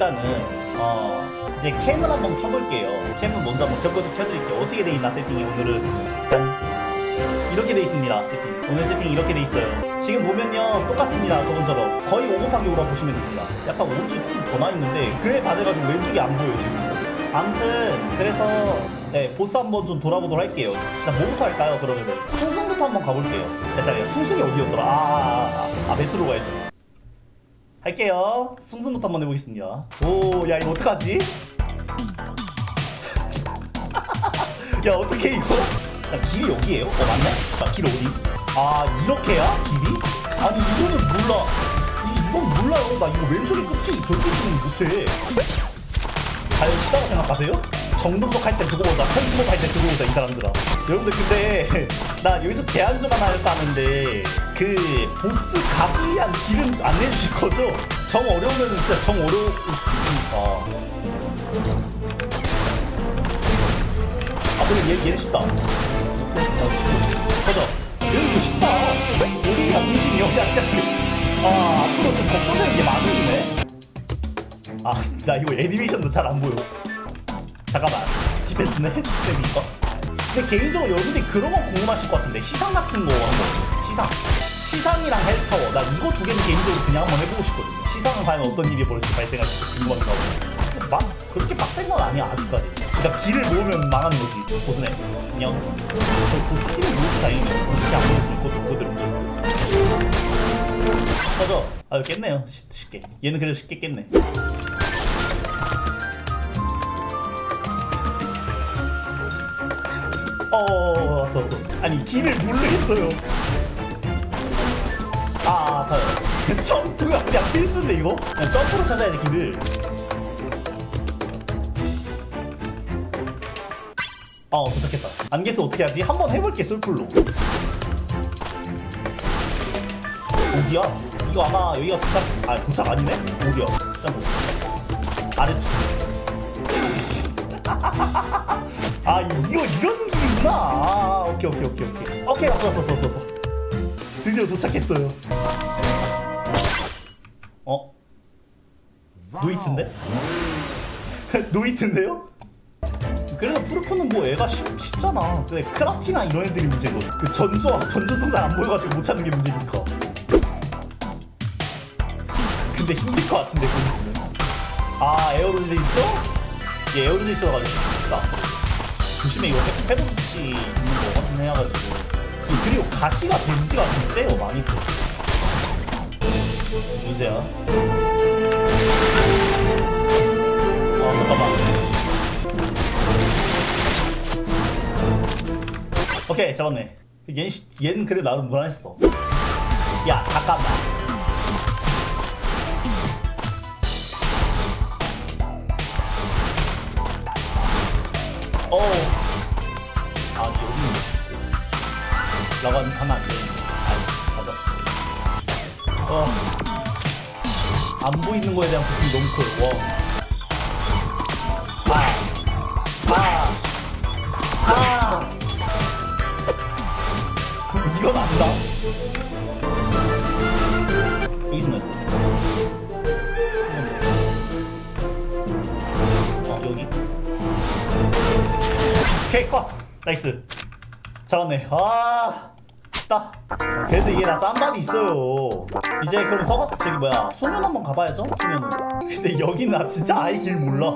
일단은 어 이제 캠을 한번 켜볼게요. 캠을 먼저 한번 켜, 켜드릴게요. 어떻게 돼 있나 세팅이 오늘은 짠 이렇게 돼 있습니다. 세팅 오늘 세팅 이렇게 돼 있어요. 지금 보면요 똑같습니다. 저번처럼 거의 5 곱하기 5라 보시면 됩니다. 약간 오른쪽이 조금 더 나 있는데 그에 반해가지고 왼쪽이 안 보여요 지금. 아무튼 그래서 네 보스 한번 좀 돌아보도록 할게요. 일단 뭐부터 할까요? 그러면은 숭숭부터 한번 가볼게요. 야, 숭숭이 어디였더라? 아, 아, 아, 아 메트로 가야지. 할게요. 숭숭부터 한번 해보겠습니다. 오, 야 이거 어떡하지? 야 어떻게 이거? 야, 길이 여기에요? 어 맞네? 아, 길 어디? 아 이렇게야? 길이? 아니 이거는 몰라. 이, 이건 몰라요. 나 이거 왼쪽이 끝이 절대 쓰는 못해. 과연 쉽다고 생각하세요? 정동석 할 때 두고 보자. 편집업 할 때 두고 보자 이 사람들아. 여러분들 근데 나 여기서 제안 좀 하나 할까하는데 그 보스 가기 위한 길은 안 내주실 거죠? 정 어려우면 진짜 정 어려울 수도 있으니까 아 근데 얘, 얘는 쉽다. 맞아 얘는 이거 쉽다. 올림이야 문신이 여기 진짜 그- 아 앞으로 좀 걱정되는 게 많으네 아, 나 이거 애니메이션도 잘 안 보여. 잠깐만. 디펜스네? 재미있다. 근데 개인적으로 여러분들이 그런 건 궁금하실 것 같은데 시상 같은 거 한번 시상. 시상이랑 헬타워. 나 이거 두 개는 개인적으로 그냥 한번 해보고 싶거든요. 시상은 과연 어떤 일이 벌써 발생할지 보네 근데 막 그렇게 빡센 건 아니야 아직까지. 그러니까 길을 모으면 망하는 거지 보스네. 안녕 보스 길을 모으서 다행이네 보스 길안 모였으면 그것도 그대로 묻었어. 맞아 아 깼네요. 쉽- 쉽게. 얘는 그래도 쉽게 깼네 어, 왔어, 왔어. 아니, 길을 모르겠어요. 아, 아파요. 점프가 그냥 필수인데, 이거? 그냥 점프로 찾아야 돼, 길을. 어, 도착했다. 안개스 어떻게 하지? 한번 해볼게, 솔플로. 어디야? 이거 아마 여기가 도착, 아, 도착 아니네? 어디야? 점프. 아래쪽. 아 이거 이런 길이구나. 아 오케이 오케이 오케이 오케이. 오케이 왔어 왔어 왔어 왔어. 드디어 도착했어요. 어? 노이트인데? 노이트인데요? 그래도 푸르프는 뭐 애가 쉽, 쉽잖아. 근데 크라티나 이런 애들이 거지. 그 전조 전조 성상 안 보여가지고 못 찾는 게 문제니까. 근데 힘들 것 같은데 곧 있으면. 아 에어로즈 있죠? 얘 에어로즈 있어가지고 쉽다. 조심해. 이거 해- 패드치 있는 거 같은 해가지고. 그- 그리고 가시가 덴지가 좀 세요 많이 세 유세야 어 잠깐만. 오케이 잡았네. 시- 얘는 그래 나름 무난했어. 야 잠깐만 보이는 거에 대한 고통이 너무 커요. 와. 아! 아! 아! 이건 안다. 여기 있으면 어 여기. 오케이 컷. 나이스. 잡았네. 아 쉽다. 그래도 이게 다 짬밥이 있어요. 이제 그럼 서버 저기 뭐야 소년 한번 가봐야죠 소년은. 근데 여기는 나 진짜 아예 길 몰라.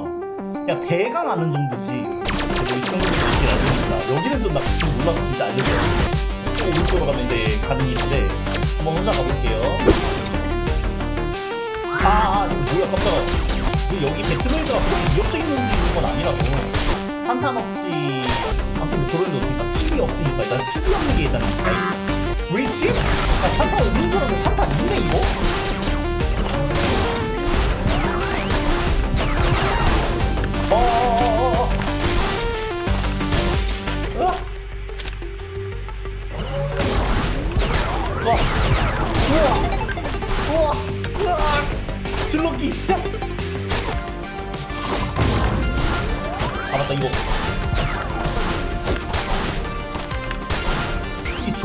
그냥 대강 아는 정도지. 저기 친구들이 길 알려준다 여기는 좀나 몰라서 진짜 알려줘. 저 오른쪽으로 가면 이제 가는 길인데 한번 혼자 가볼게요. 아, 아 이거 뭐야 깜짝아. 여기 배트메이드가 그렇게 위협적인 움직이는 건 아니라서. 산산업지. 아무튼 뭐 그런 게 없으니까 TV 없으니까. 일단 TV 없는 게 일단 나이스 왜 있지? 아 산타 없는 줄 알았는데 산타 있네 이거? 우와. 우와. 우와. 줄넘기 시작 아 맞다 이거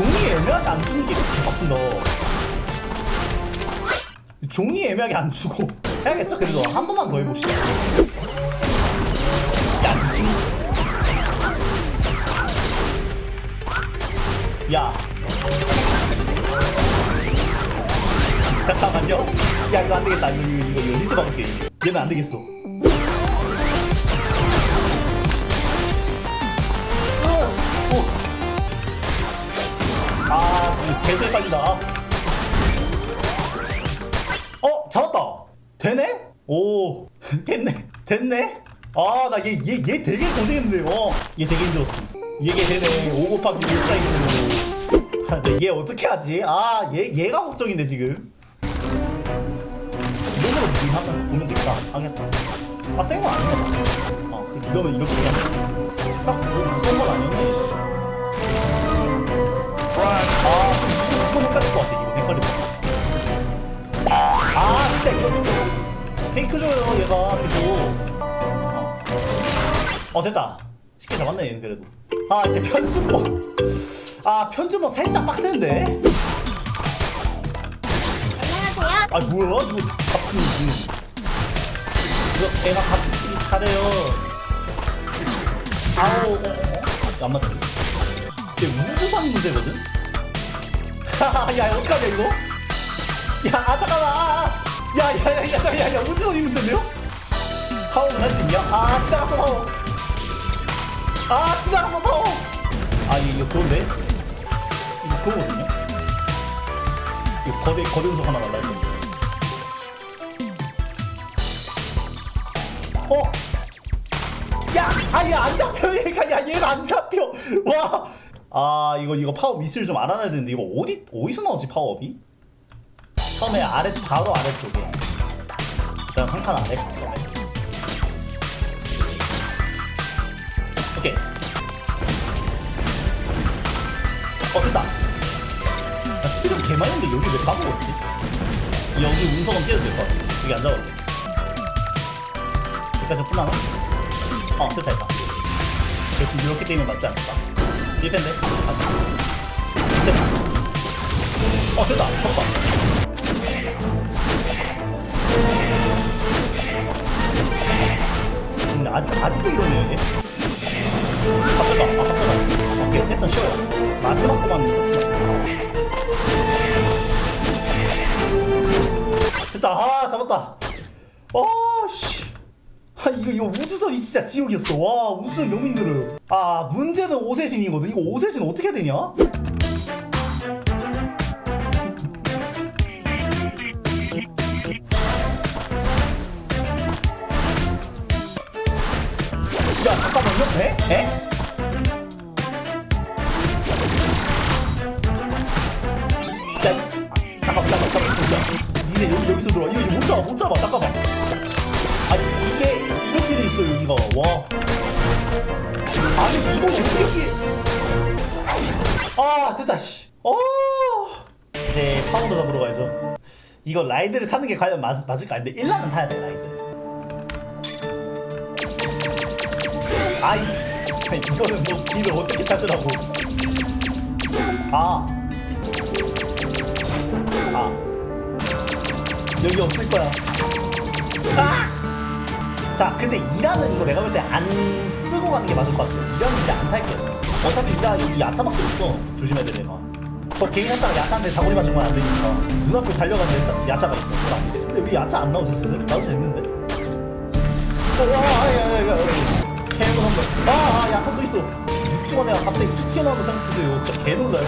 종이 애매하게 안 주는 게 개빡친다 이 종이 애매하게 안 주고 해야겠죠? 그래도 한 번만 더 해봅시다. 야, 미친. 야. 잠깐만요. 야, 이거 안 되겠다. 이거, 이거, 이거, 이거 리드 박을게. 얘는 안 되겠어. 헷갈리다. 어, 잡았다. 되네? 오, 됐네. 됐네? 아, 나 얘, 얘, 얘 되게 고생했는데, 어. 얘 되게 힘들었어. 얘게 되네. 5 곱하기 1 사이즈로. 아, 얘 어떻게 하지? 아, 얘, 얘가 걱정인데, 지금. 거로 무인 한번 보면 되겠다. 하겠다. 아, 센건 아니야. 아, 그, 이러면 이렇게 그냥. 딱, 뭐, 무서운 건 아니었네. 아, 같아. 아, 진짜 이거 페이크 줘요, 얘가 계속. 어, 어 됐다. 쉽게 잡았네, 얘는 그래도. 아, 이제 편집모. 아, 편집모 살짝 빡센데? 안녕하세요. 아, 뭐야? 이거 갑자기 무슨. 이거 애가 갑자기 차래요. 아우, 어, 어, 어? 안 맞아. 이게 우주상 문제거든? 야, 어떡하냐, 이거? 야, 아, 잠깐만. 아, 아. 야, 야, 야, 야, 야, 야, 야, 우주선이 문제인데요? 파워는 할수 있냐? 아, 지나갔어, 파워. 아, 지나갔어, 파워. 아, 이거, 그건데? 이거 그거거든요? 이거 거대, 거대 우석 하나 날라 했는데. 어? 야! 아, 얘안 잡혀, 얘가. 야, 얘가 안 잡혀. 와! 아, 이거, 이거 파워 미스를 좀 알아놔야 되는데, 이거 어디, 어디서 나오지, 파워업이? 처음에 아래, 바로 아래쪽에. 일단 한 칸 아래, 처음에. 오케이. 어, 됐다. 나 스피드가 개 많은데 여기 왜 까먹었지? 여기 운석은 피해도 될 것 같아. 여기 돼. 여기까지 끝나나? 어, 됐다, 됐다. 대충 이렇게 때리면 맞지 않을까? 1펜데? 아, 됐다. 어. 잡았다. 근데 아직, 아직도 이러네, 얘. 갑자기, 아, 갑자기. 오케이, 패턴 쉬워요. 마지막 거만 됐다. 아, 잡았다. 아, 씨. 아, 이거, 이거 우주선이 진짜 지옥이었어. 와, 우주선 너무 힘들어요. 아, 문제는 오세신이거든. 이거 오세신 어떻게 되냐? 야, 잠깐만요. 에? 에? 야, 잠깐, 잠깐, 잠깐, 잠깐. 니네 여기 여기서 들어와. 이거 이거 못 잡아, 못 잡아. 잠깐만. 와. 아니 이거 어떻게? 아 됐다 씨. 어. 이제 파운드 잡으러 가야죠. 이거 라이드를 타는 게 과연 맞, 맞을까? 근데 1라는 타야 돼 라이드. 아 이 이거는 뭐 길을 어떻게 찾으라고? 아. 아. 여기 없을 거야. 아! 자, 근데 2라는 이거 내가 볼 때 안 쓰고 가는 게 맞을 것 같아요. 2라는 이제 안 탈게요. 어차피 2라 여기 야차밖에 없어. 조심해야 돼, 내가. 저 개인 한다가 야차한테 다구리 맞은 건안 되니까. 눈앞에 달려가는 야차가 있어. 돼. 근데 왜 야차 안 나오지? 나도 됐는데? 어, 와, 아, 야, 야, 야, 야. 개놀 한 번. 아, 아, 야차 또 있어. 육중한 애가 갑자기 툭 튀어나오는 생각보세요. 진짜 개 놀라요.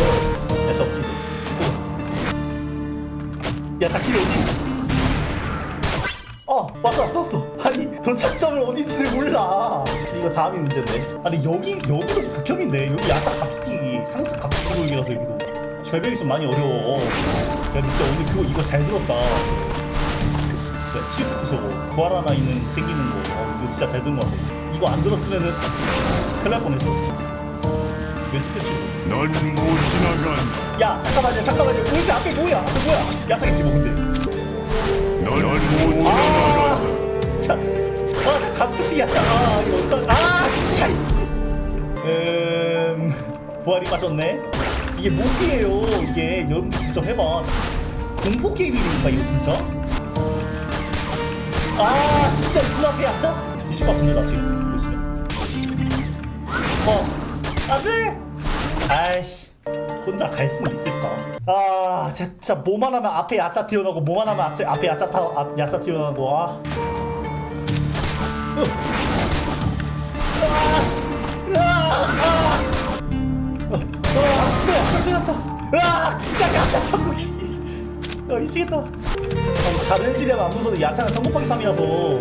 야차 없지, 이제. 어. 야, 다키리 어디? 어 왔어 왔어 왔어 아니 도착점을 어딘지를 몰라. 이거 다음이 문제인데. 아니 여기 여기도 극혐인데. 여기 야사 갑툭튀기 상습 갑툭튀기라서 여기도. 절벽이 좀 많이 어려워. 야 진짜 오늘 그거 이거 잘 들었다. 그, 그 치프트 저거 부활 하나 있는 생기는 거. 어, 이거 진짜 잘 들은 거 같아. 이거 안 들었으면은 큰일 날 뻔했어. 왼쪽 패치 넌못 지나간다. 야 잠깐만요 잠깐만요. 도대체 앞에 뭐야? 앞에 뭐야? 야사겠지 뭐 근데. 넌못 지나간다. 아 진짜. 아 갑툭튀였잖아 이거 어떡하 아 진짜. 음 부활이 빠졌네. 이게 모기예요 이게. 여러분들 직접 해봐. 공포 게임이니까 이거 진짜. 아 진짜 눈앞에? 뒤질 것 같은데 나 지금. 이거 있으면. 어. 안돼! 아이씨. 혼자 갈 수 있을까? 아 진짜 뭐만 하면 앞에 야차 튀어나오고 뭐만 하면 앞에, 야차 타 앞, 야차 튀어나오고 아 으. 아, 아, 아. 어, 아, 또 야차 또 야차 아 진짜 야차 천국씨 아 미치겠다 아, 다른 일이면 안 무서워 야차는 성공하기 3이라서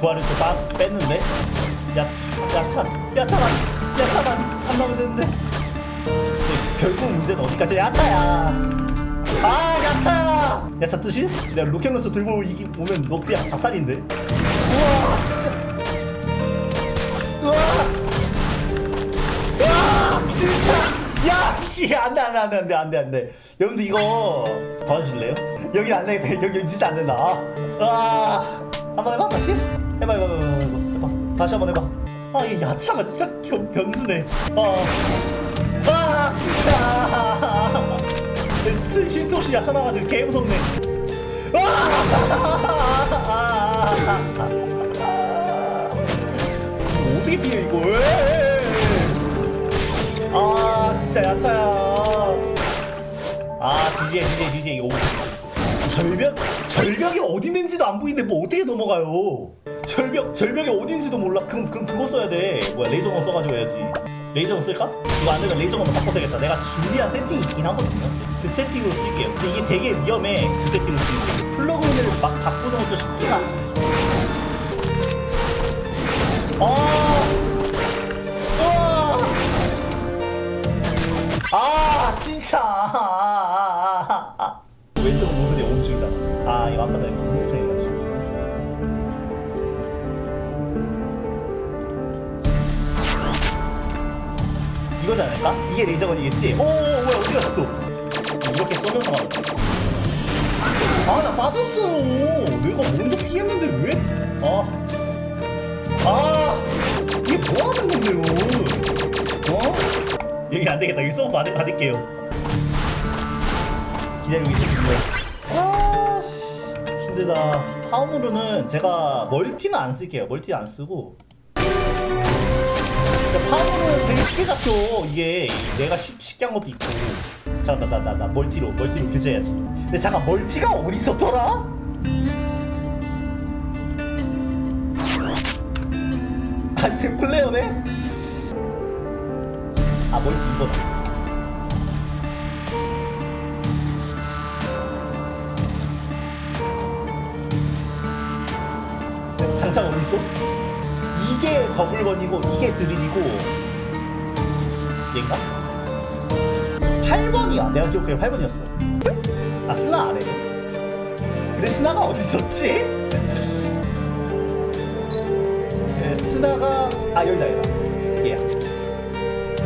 부활을 또 빠, 뺐는데 야차 야차 야차만 야차만 안 나오면 되는데 근데 결국 문제는 어디까지 야차야 아 야차야 야차 뜻이? 내가 로켓런처 들고 이기 보면 너 그냥 작살인데 우와 진짜 진짜. 야 씨 안 돼 안 돼 안 돼 안 돼 안 돼 안 돼. 여러분들 이거 도와주실래요? 여기 안 되겠다 여기 진짜 안 된다. 아 한번 해봐 다시. 해봐 해봐 해봐 해봐, 해봐. 다시 한번 해봐. 아이 야차가 진짜 변, 변수네. 어아 진짜. 쓸 쉴도 없이 야차 나가지고 개 무섭네. 아! 어떻게 피해 이거 왜? 아 진짜 야차야 아 지지해 지지해 지지해 이거 절벽? 절벽이 어디 있는지도 안 보이는데 뭐 어떻게 넘어가요? 절벽 절벽이 어디 있는지도 몰라. 그럼 그럼 그거 써야 돼. 뭐야 레이저건 써가지고 해야지. 레이저건 쓸까? 이거 안 되면 레이저건도 바꿔서야겠다. 내가 준비한 세팅이 있긴 하거든요. 그 세팅으로 쓸게요. 근데 이게 되게 위험해. 그 세팅으로 쓰는 거 플러그인을 막 바꾸는 것도 쉽지가 않아 아. 아! 아 진짜. 왼쪽은 모서리 오른쪽이잖아 아 이거 아까 전에 설정해가지고 이거지 않을까? 이게 레이저건이겠지? 오 뭐야 어디 갔어 이렇게 쏘면서 가는 아나 빠졌어 내가 먼저 피했는데 왜? 아 아, 이게 뭐 하는 건데요? 어? 여기 안 되겠다. 여기 쏘 받, 받을게요. 기다리고 있을게요. 아, 씨. 힘들다. 다음으로는 제가 멀티는 안 쓸게요. 멀티 안 쓰고. 파워는 되게 쉽게 잡혀. 이게 내가 쉽, 쉽게 한 것도 있고. 잠깐, 나, 나, 멀티로, 멀티로 교체해야지. 근데 잠깐, 멀티가 어디 있었더라? 아이템 플레이어네? 아 멀티 이거다. 장착 어딨어? 이게 더블건이고 이게 드릴이고. 얘인가? 8번이야. 내가 기억해. 8번이었어. 아 스나 아래 근데 스나가 어디 있었지? 네, 스나가 아 여기다 여기다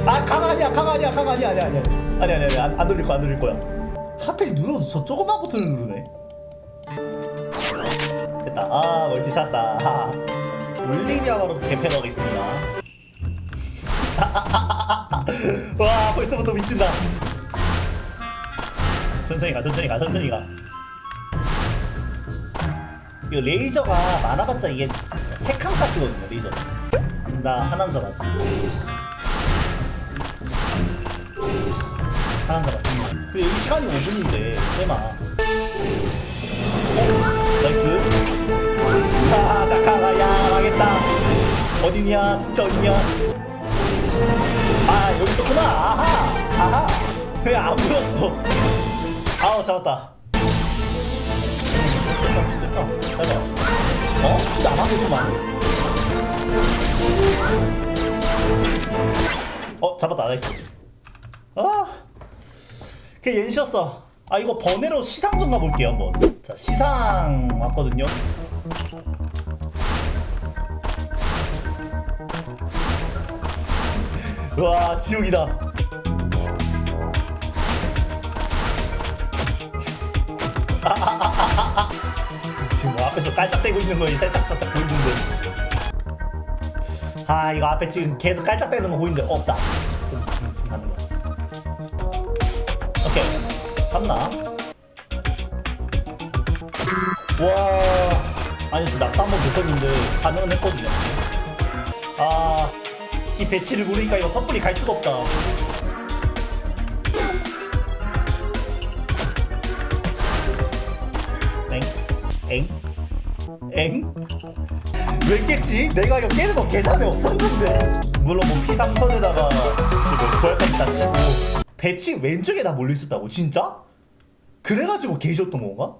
아 가만히야 가만히야 가만히야 아니 아니 아니 아니 아니 아니 안, 안 돌릴 거야 안 돌릴 거야. 하필 눌러도 저 조그만 버튼을 누르네. 됐다. 아 멀티 샀다. 하. 울림이야말로 개패가 있습니다. 와 벌써부터 미친다. 천천히 가 천천히 가 천천히 가. 이거 레이저가 많아봤자 이게 세 칸까지거든요 레이저. 나 하나 잡았지 하나 잡았습니다. 그 여기 시간이 5분인데 세마. 어? 나이스. 아 잠깐만 야 망했다. 어디냐? 진짜 어디냐? 아 여기 있었구나. 아하 아하. 그냥 안 보였어? 아우 잡았다. 됐다 잘봐 어? 진짜 안 하고 좀 안. 어 잡았다. 나이스. 아 그냥 옌시였어. 아 이거 번외로 시상 좀 가볼게요 한번. 자 시상 왔거든요. 와 지옥이다. 지금 뭐 앞에서 깔짝대고 있는 거에 살짝살짝 보이는데. 아 이거 앞에 지금 계속 깔짝대는 거 보이는데 없다 삼나 와 아니 저 낙사 한번 됐었는데 가능은 했거든요 아... 지 배치를 모르니까 이거 섣불리 갈 수가 없다 엥? 엥? 엥? 왜 깼지? 내가 이거 깨는 거 계산이 없었는데 물론 뭐 P3천에다가 뭐 부활까지 다 치고 배치 왼쪽에 다 몰려 있었다고 진짜? 그래가지고 게이셨던 건가?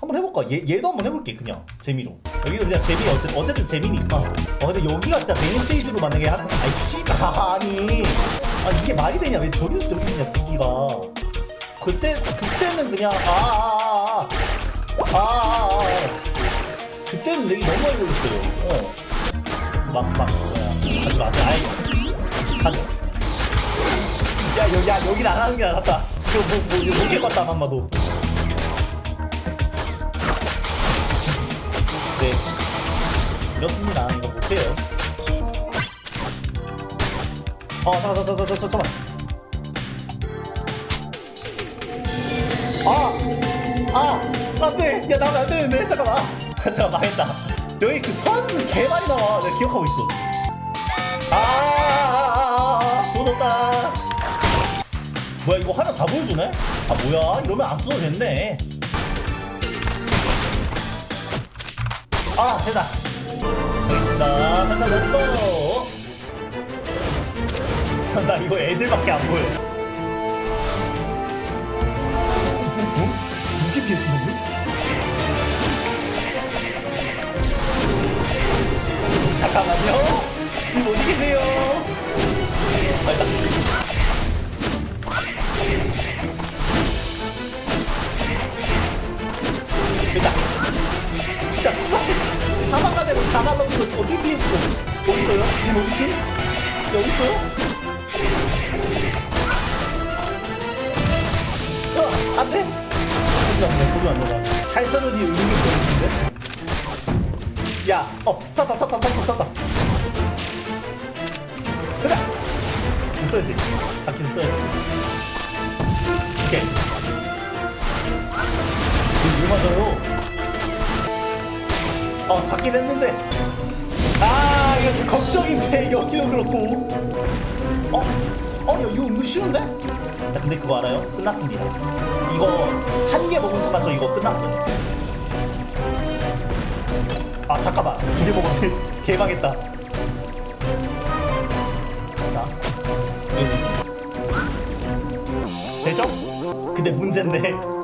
한번 해볼까? 얘, 얘도 한번 해볼게 그냥 재미로 여기도 그냥 재미 어쨌든, 어쨌든 재미니까 어 근데 여기가 진짜 메인 스테이지로 만약에 한 아이 씨발 아니 아니 이게 말이 되냐 왜 저기서 저기 있냐 비기가 그때 그때는 그냥 아아아아아아아 아, 아, 아, 아. 그때는 렉이 너무 많이 걸렸어요 어. 막막 뭐야 하지 마세요 아이 하죠 야, 여, 야안 하는 게 낫다 그거 뭐, 뭐, 못깰 것 같다 한마도 이렇습니다. 이거 못해요. 어 잠깐 잠깐 잠깐 잠깐 아! 아! 안 돼! 야 나면 안 되는데. 잠깐만. 잠깐 망했다. 여기 그 선수 개 많이 나와. 내가 기억하고 있어. 아, 아 아아아아. 조졌다. 뭐야 이거 화면 다 보여주네? 아 뭐야? 이러면 안 써도 됐네. 아 됐다 알겠습니다 살살 렛츠고 나 이거 애들밖에 안 보여 어? 이게 피했어 방금? 잠깐만요 님 어디 계세요? 있어요? 님 어디 있어? 여기 있어요? 어, 안 돼? 소리 안 나, 소리 안 나. 칼사르디 의미 보이신데? 야, 어, 쳤다, 쳤다, 쳤다, 쳤다. 가자! 써야지. 바퀴 써야지. 오케이. 이거 왜 맞아요? 어, 잡긴 했는데. 아, 걱정인데, 여기도 그렇고. 어? 어, 야, 이거 은근 쉬운데? 자, 근데 그거 알아요? 끝났습니다. 이거 한 개 먹은 순간 저 이거 끝났어요. 아, 잠깐만. 두 개 먹었네. 개망했다. 자, 여기서 있습니다. 되죠? 근데 문제인데.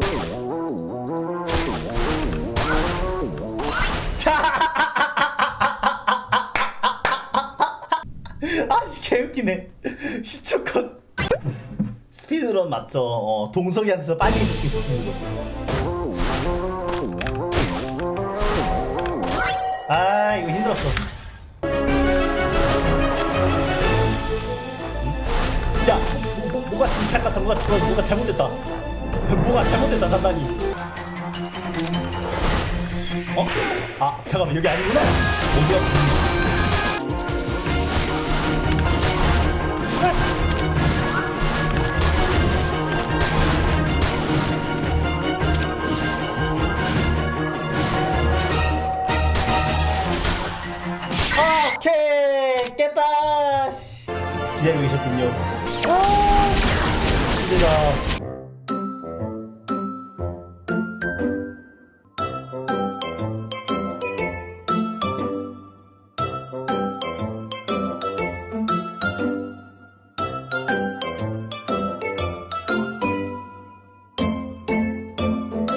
웃기네. 시초컷. 스피드런 맞죠? 어, 동석이한테서 빨리 죽기 스피드런 아 이거 힘들었어. 응? 야 뭐, 뭐, 뭐가 진짜일까 정가 어, 뭐가 잘못됐다. 뭐가 잘못됐다 단단히. 어? 아 잠깐만 여기 아니구나. 어디야